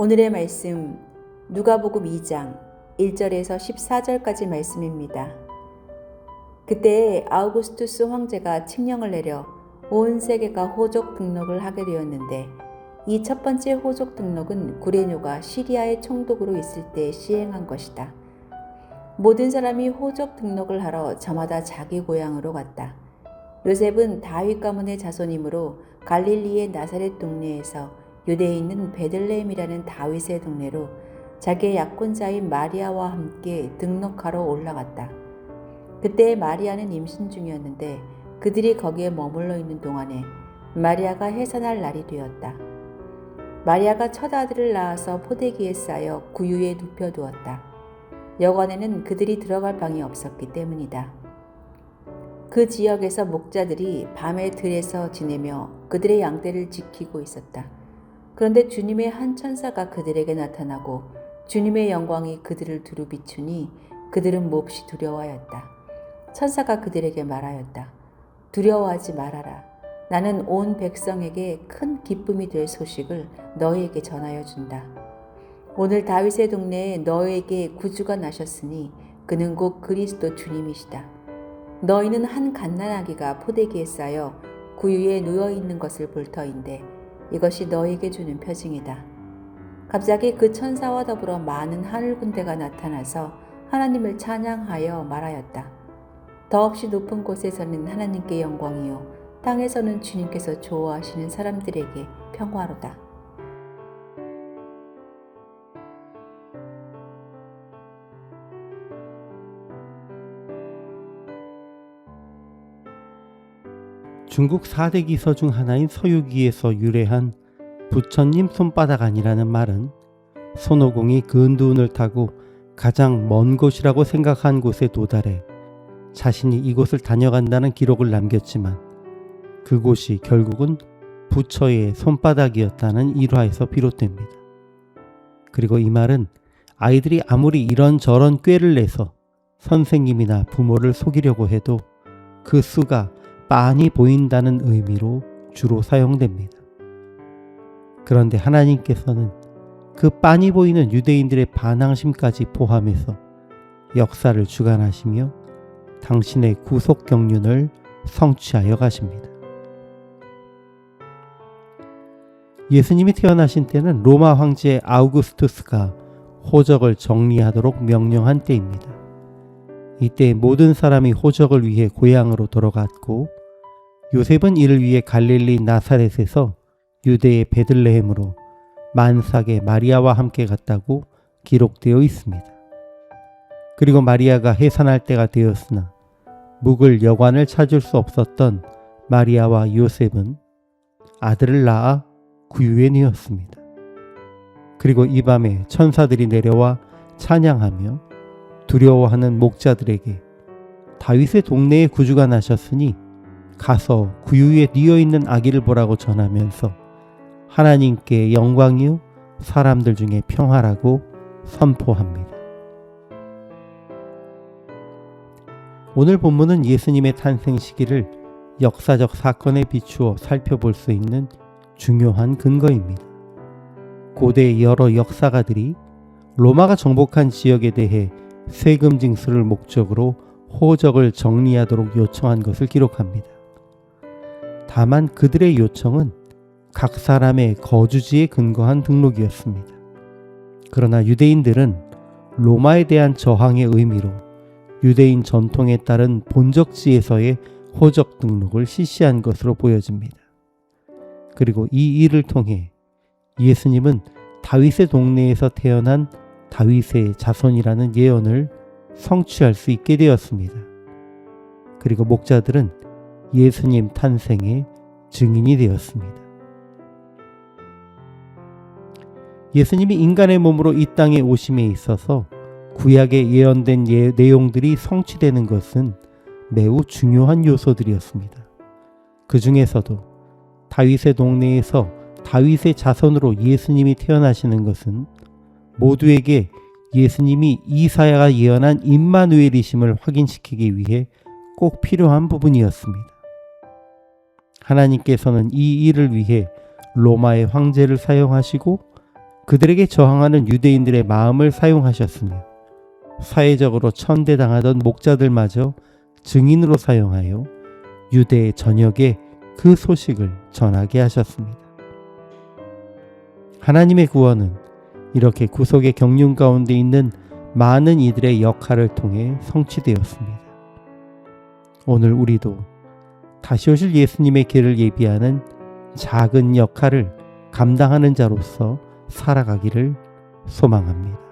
오늘의 말씀 누가복음 2장 1절에서 14절까지 말씀입니다. 그때 아우구스투스 황제가 칙령을 내려 온 세계가 호족 등록을 하게 되었는데 이 첫 번째 호족 등록은 구레뇨가 시리아의 총독으로 있을 때 시행한 것이다. 모든 사람이 호족 등록을 하러 저마다 자기 고향으로 갔다. 요셉은 다윗 가문의 자손이므로 갈릴리의 나사렛 동네에서 유대에 있는 베들레헴이라는 다윗의 동네로 자기의 약혼자인 마리아와 함께 등록하러 올라갔다. 그때 마리아는 임신 중이었는데 그들이 거기에 머물러 있는 동안에 마리아가 해산할 날이 되었다. 마리아가 첫 아들을 낳아서 포대기에 싸여 구유에 눕혀두었다. 여관에는 그들이 들어갈 방이 없었기 때문이다. 그 지역에서 목자들이 밤에 들에서 지내며 그들의 양떼를 지키고 있었다. 그런데 주님의 한 천사가 그들에게 나타나고 주님의 영광이 그들을 두루 비추니 그들은 몹시 두려워하였다. 천사가 그들에게 말하였다. 두려워하지 말아라. 나는 온 백성에게 큰 기쁨이 될 소식을 너희에게 전하여 준다. 오늘 다윗의 동네에 너희에게 구주가 나셨으니 그는 곧 그리스도 주님이시다. 너희는 한 갓난 아기가 포대기에 쌓여 구유에 누워 있는 것을 볼 터인데 이것이 너희에게 주는 표징이다. 갑자기 그 천사와 더불어 많은 하늘 군대가 나타나서 하나님을 찬양하여 말하였다. 더없이 높은 곳에서는 하나님께 영광이요 땅에서는 주님께서 좋아하시는 사람들에게 평화로다. 중국 4대 기서 중 하나인 서유기에서 유래한 부처님 손바닥 아니라는 말은 손오공이 근두운을 타고 가장 먼 곳이라고 생각한 곳에 도달해 자신이 이곳을 다녀간다는 기록을 남겼지만 그곳이 결국은 부처의 손바닥이었다는 일화에서 비롯됩니다. 그리고 이 말은 아이들이 아무리 이런저런 꾀를 내서 선생님이나 부모를 속이려고 해도 그 수가 빤히 보인다는 의미로 주로 사용됩니다. 그런데 하나님께서는 그 빤히 보이는 유대인들의 반항심까지 포함해서 역사를 주관하시며 당신의 구속 경륜을 성취하여 가십니다. 예수님이 태어나신 때는 로마 황제 아우구스투스가 호적을 정리하도록 명령한 때입니다. 이때 모든 사람이 호적을 위해 고향으로 돌아갔고 요셉은 이를 위해 갈릴리 나사렛에서 유대의 베들레헴으로 만삭의 마리아와 함께 갔다고 기록되어 있습니다. 그리고 마리아가 해산할 때가 되었으나 묵을 여관을 찾을 수 없었던 마리아와 요셉은 아들을 낳아 구유에 뉘었습니다. 그리고 이 밤에 천사들이 내려와 찬양하며 두려워하는 목자들에게 다윗의 동네에 구주가 나셨으니 가서 구유에 뉘어 있는 아기를 보라고 전하면서 하나님께 영광이요 사람들 중에 평화라고 선포합니다. 오늘 본문은 예수님의 탄생 시기를 역사적 사건에 비추어 살펴볼 수 있는 중요한 근거입니다. 고대 여러 역사가들이 로마가 정복한 지역에 대해 세금 징수를 목적으로 호적을 정리하도록 요청한 것을 기록합니다. 다만 그들의 요청은 각 사람의 거주지에 근거한 등록이었습니다. 그러나 유대인들은 로마에 대한 저항의 의미로 유대인 전통에 따른 본적지에서의 호적 등록을 실시한 것으로 보여집니다. 그리고 이 일을 통해 예수님은 다윗의 동네에서 태어난 다윗의 자손이라는 예언을 성취할 수 있게 되었습니다. 그리고 목자들은 예수님 탄생의 증인이 되었습니다. 예수님이 인간의 몸으로 이 땅에 오심에 있어서 구약에 예언된 예, 내용들이 성취되는 것은 매우 중요한 요소들이었습니다. 그 중에서도 다윗의 동네에서 다윗의 자손으로 예수님이 태어나시는 것은 모두에게 예수님이 이사야가 예언한 임마누엘이심을 확인시키기 위해 꼭 필요한 부분이었습니다. 하나님께서는 이 일을 위해 로마의 황제를 사용하시고 그들에게 저항하는 유대인들의 마음을 사용하셨으며 사회적으로 천대당하던 목자들마저 증인으로 사용하여 유대 전역에 그 소식을 전하게 하셨습니다. 하나님의 구원은 이렇게 구속의 경륜 가운데 있는 많은 이들의 역할을 통해 성취되었습니다. 오늘 우리도 다시 오실 예수님의 길을 예비하는 작은 역할을 감당하는 자로서 살아가기를 소망합니다.